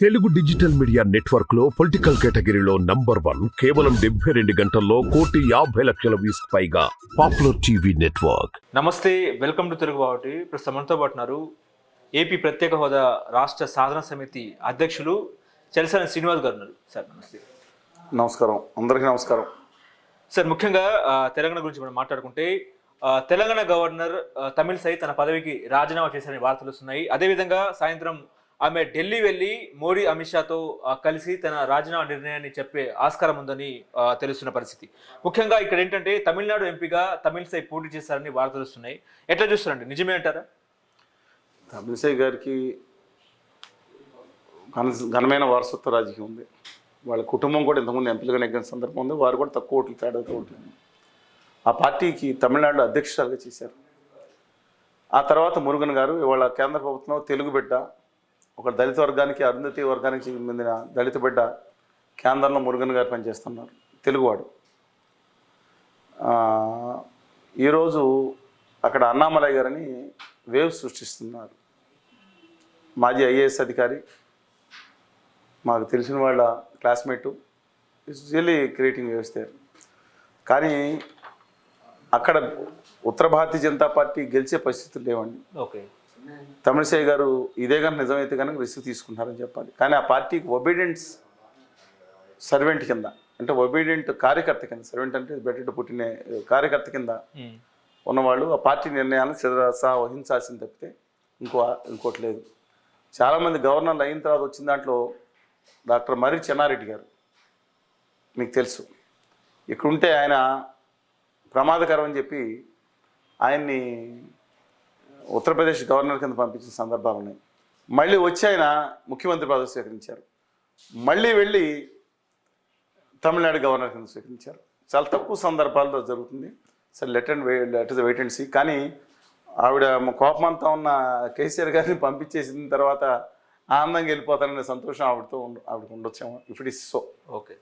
Telugu digital media నెట్వర్క్లో political కేటగిరీలో number one కేవలం డెబ్బై రెండు గంటల్లో కోటి యాభై లక్షల వ్యూస్ పైగా పాపులర్ టీవీ నెట్వర్క్. నమస్తే వెల్కమ్ టు తెలుగు బావటి. ప్రస్తుతం మనతో పాటు ఉన్నారు ఏపీ ప్రత్యేక హోదా రాష్ట్ర సాధన సమితి అధ్యక్షులు చలసాని శ్రీనివాస్ గారు ఉన్నారు. సార్ నమస్తే. నమస్కారం. అందరికీ నమస్కారం. సార్ ముఖ్యంగా తెలంగాణ గురించి మనం మాట్లాడుకుంటే తెలంగాణ గవర్నర్ ఆ, తమిళసై తన పదవికి రాజీనామా చేశారని వార్తలు వస్తున్నాయి. అదేవిధంగా సాయంత్రం ఆమె ఢిల్లీ వెళ్ళి మోడీ అమిత్ షాతో కలిసి తన రాజీనామా నిర్ణయాన్ని చెప్పే ఆస్కారం ఉందని తెలుస్తున్న పరిస్థితి. ముఖ్యంగా ఇక్కడ ఏంటంటే తమిళనాడు ఎంపీగా తమిళసై పోటీ చేశారని వార్తలు వస్తున్నాయి. ఎట్లా చూస్తారండి నిజమే అంటారా? తమిళసై గారికి ఘన ఘనమైన వారసత్వ రాజకీయం ఉంది. వాళ్ళ కుటుంబం కూడా ఇంతకుముందు ఎంపీలుగా నెగ్గిన సందర్భం ఉంది. వారు కూడా తక్కువ ఓట్లు తేడాతో ఓట్లు. ఆ పార్టీకి తమిళనాడులో అధ్యక్షురాలుగా చేశారు. ఆ తర్వాత మురుగన్ గారు ఇవాళ కేంద్ర ప్రభుత్వం తెలుగు బిడ్డ ఒక దళిత వర్గానికి అరుంధతి వర్గానికి చెందిన దళిత బిడ్డ కేంద్రంలో మురుగన్ గారు పనిచేస్తున్నారు తెలుగువాడు. ఈరోజు అక్కడ అన్నామలై గారని వేవ్ సృష్టిస్తున్నారు. మాజీ ఐఏఎస్ అధికారి మాకు తెలిసిన వాళ్ళ క్లాస్మేటు ఇట్స్ రియల్లీ క్రియేటింగ్ వ్యవస్థ కానీ అక్కడ ఉత్తర భారతీయ జనతా పార్టీ గెలిచే పరిస్థితులు లేవండి. ఓకే. తమిళసై గారు ఇదే కనుక నిజమైతే కనుక రిస్క్ తీసుకుంటారని చెప్పాలి. కానీ ఆ పార్టీకి ఒబీడియన్స్ సర్వెంట్ కింద అంటే ఒబీడియంట్ కార్యకర్త కింద సర్వెంట్ అంటే బెటర్ పుట్టిన కార్యకర్త కింద ఉన్నవాళ్ళు ఆ పార్టీ నిర్ణయాలను సిద్ధసా వహించాల్సింది తప్పితే ఇంకో ఇంకోటి లేదు. చాలామంది గవర్నర్లు అయిన తర్వాత వచ్చిన దాంట్లో డాక్టర్ మర్రి చెన్నారెడ్డి గారు మీకు తెలుసు. ఇక్కడుంటే ఆయన ప్రమాదకరం అని చెప్పి ఆయన్ని ఉత్తరప్రదేశ్ గవర్నర్ కింద పంపించిన సందర్భాలు ఉన్నాయి. మళ్ళీ వచ్చి ఆయన ముఖ్యమంత్రి పదవి స్వీకరించారు. మళ్ళీ వెళ్ళి తమిళనాడు గవర్నర్ కింద స్వీకరించారు. చాలా తక్కువ సందర్భాల్లో జరుగుతుంది. సరే let and let is wait and see కానీ ఆవిడ కోపమంతా ఉన్న కేసీఆర్ గారిని పంపించేసిన తర్వాత ఆనందంగా వెళ్ళిపోతాననే సంతోషం ఆవిడతో ఉండ ఆవిడకు ఉండొచ్చేమో if it is so okay